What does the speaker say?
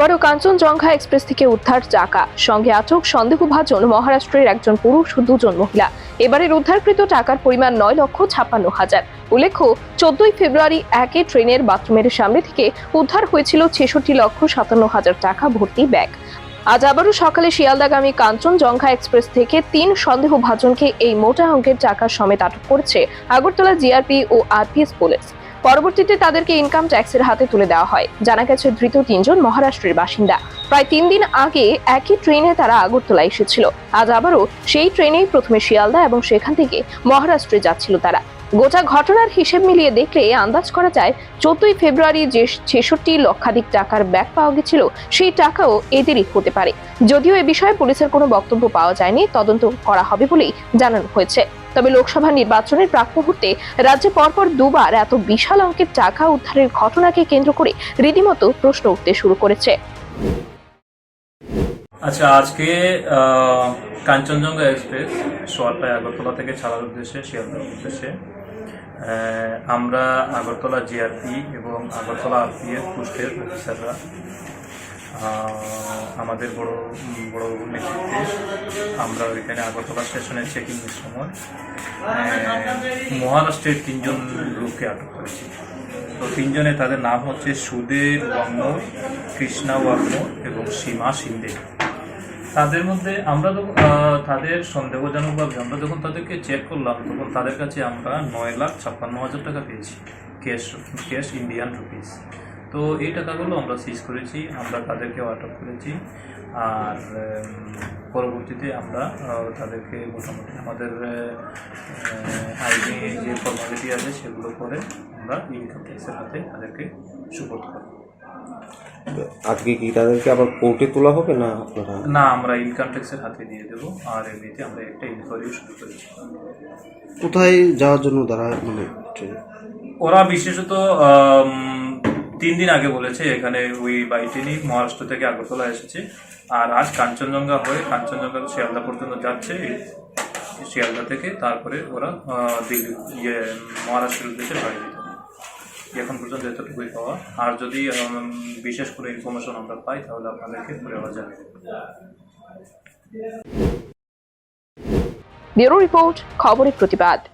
বড় কাঞ্চনজঙ্ঘা এক্সপ্রেস থেকে উদ্ধার টাকা সঙ্গে আটক সন্দেহভাজন মহারাষ্ট্রের একজন পুরুষ ও দুজন মহিলা। এবারের উদ্ধারকৃত টাকার পরিমাণ নয় লক্ষ ছাপ্পান্ন হাজার। উল্লেখ্য, চোদ্দই ফেব্রুয়ারি একে ট্রেনের বাথরুমের সামনে থেকে উদ্ধার হয়েছিল ছেষট্টি লক্ষ সাতান্ন হাজার টাকা ভর্তি ব্যাগ। আজ আবারও সকালে শিয়ালদাগামী কাঞ্চনজঙ্ঘা এক্সপ্রেস থেকে তিন সন্দেহভাজনকে এই মোটা অঙ্কের টাকা সমেত আটক করেছে আগরতলা জিআরপি ও আরপিএস পুলিশ। পরবর্তীতে তাদেরকে ইনকাম ট্যাক্সের হাতে তুলে দেওয়া হয়। জানা গেছে, ধৃত তিনজন মহারাষ্ট্রের বাসিন্দা। প্রায় তিন দিন আগে একই ট্রেনে তারা আগরতলা এসেছিল। আজ আবারও সেই ট্রেনেই প্রথমে শিয়ালদা এবং সেখান থেকে মহারাষ্ট্রে যাচ্ছিল তারা। গোটা ঘটনার হিসেব মিলিয়ে দেখলে আন্দাজ করা যায়, চোদ্দই ফেব্রুয়ারি যে ছেষট্টি লক্ষাধিক টাকার ব্যাগ পাওয়া গেছিল, সেই টাকাও এদেরই হতে পারে। যদিও এ বিষয়ে পুলিশের কোনো বক্তব্য পাওয়া যায়নি, তদন্ত করা হবে বলেই জানানো হয়েছে। তবে লোকসভা নির্বাচনের প্রাক মুহূর্তে রাজ্যে পরপর দুবার এত বিশাল অঙ্কের টাকা উদ্ধারের ঘটনাকে কেন্দ্র করে রীতিমতো প্রশ্ন উঠতে শুরু করেছে। আচ্ছা আজকে কাঞ্চনজঙ্ঘা এক্সপ্রেস সোয়ারটায় আগরতলা থেকে ছাড়ার উদ্দেশ্যে, শিয়ালদার উদ্দেশ্যে আমরা আগরতলা জিআরপি এবং আগরতলা আরপিএফ পোস্টের অফিসাররা আমাদের বড় বড় নেতৃত্বে আমরা ওইখানে আগরতলা স্টেশনে চেকিং এর সময় মহারাষ্ট্রের তিনজন লোককে আটক করেছি। তো তিনজনে তাদের নাম হচ্ছে সুদেব ওয়াংমোর কৃষ্ণা বর্ম এবং সীমা সিন্দে। তাদের মধ্যে আমরা তাদের সন্দেহজনকভাবে আমরা যখন তাদেরকে চেক করলাম, তখন তাদের কাছে আমরা নয় লাখ ছাপ্পান্ন হাজার টাকা পেয়েছি ক্যাশ ক্যাশ ইন্ডিয়ান রুপিস তো এই টাকাগুলো আমরা সিজ করেছি, আমরা তাদেরকেও আটক করেছি। আর পরবর্তীতে আমরা তাদেরকে মোটামুটি আমাদের আইনি যে ফর্মালিটি আছে সেগুলো করে আমরা ইনকাম ট্যাক্সের হাতে তাদেরকে সুপোর্ট করব আজকে কি তাদেরকে আবার কোর্টে তোলা হবে না আপনারা না আমরা ইনকাম ট্যাক্সের হাতে দিয়ে দেবো আর এমনিতে আমরা একটা ইনকোয়ারিও শুরু করেছি কোথায় যাওয়ার জন্য তারা মানে? ওরা বিশেষত তিন দিন আগে বলেছে, এখানে ওই বাইটেনি মহারাষ্ট্র থেকে আগরতলা এসেছে। আর আজ কাঞ্চনজঙ্ঘা হয়ে কাঞ্চনজঙ্ঘা শিয়ালদা পর্যন্ত যাচ্ছে শিয়ালদা থেকে তারপরে ওরা দিল্লি ইয়ে মহারাষ্ট্রের উদ্দেশ্যে বাড়ি এখন পর্যন্ত এতটুকুই পাওয়া। আর যদি বিশেষ কোনো ইনফরমেশন আমরা পাই, তাহলে আপনাদেরকে দেওয়া যাবে ব্যুরো রিপোর্ট, খবরের প্রতিবাদ।